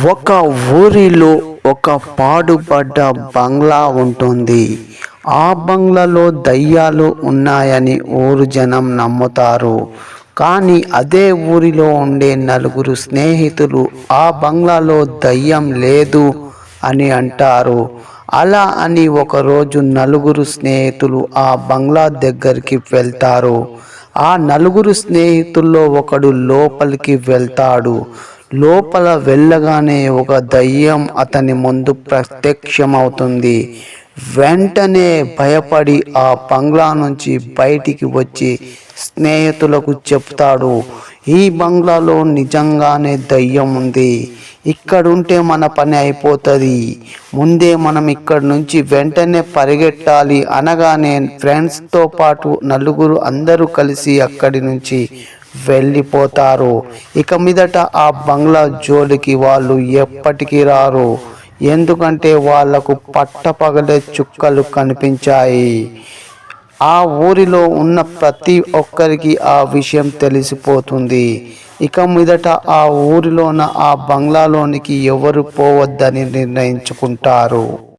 ఒక ఊరిలో ఒక పాడుపడ్డ బంగ్లా ఉంటుంది. ఆ బంగ్లాలో దయ్యాలు ఉన్నాయని ఊరు జనం నమ్ముతారు. కానీ అదే ఊరిలో ఉండే నలుగురు స్నేహితులు ఆ బంగ్లాలో దయ్యం లేదు అని అంటారు. అలా అని ఒకరోజు నలుగురు స్నేహితులు ఆ బంగ్లా దగ్గరికి వెళ్తారు. ఆ నలుగురు స్నేహితుల్లో ఒకడు లోపలికి వెళ్తాడు. లోపల వెళ్ళగానే ఒక దయ్యం అతని ముందు ప్రత్యక్షమవుతుంది. వెంటనే భయపడి ఆ బంగ్లా నుంచి బయటికి వచ్చి స్నేహితులకు చెప్తాడు ఈ బంగ్లాలో నిజంగానే దయ్యం ఉంది. ఇక్కడుంటే మన పని అయిపోతుంది. ముందే మనం ఇక్కడ నుంచి వెంటనే పరిగెట్టాలి. అనగానే ఫ్రెండ్స్తో పాటు నలుగురు అందరూ కలిసి అక్కడి నుంచి వెళ్ళిపోతారు. ఇక మీదట ఆ బంగ్లా జోలికి వాళ్ళు ఎప్పటికీ రారు. ఎందుకంటే వాళ్ళకు పట్టపగలే చుక్కలు కనిపించాయి. ఆ ఊరిలో ఉన్న ప్రతి ఒక్కరికి ఆ విషయం తెలిసిపోతుంది. ఇక మీదట ఆ ఊరిలోన ఆ బంగ్లాలోనికి ఎవరు పోవద్దని నిర్ణయించుకుంటారు.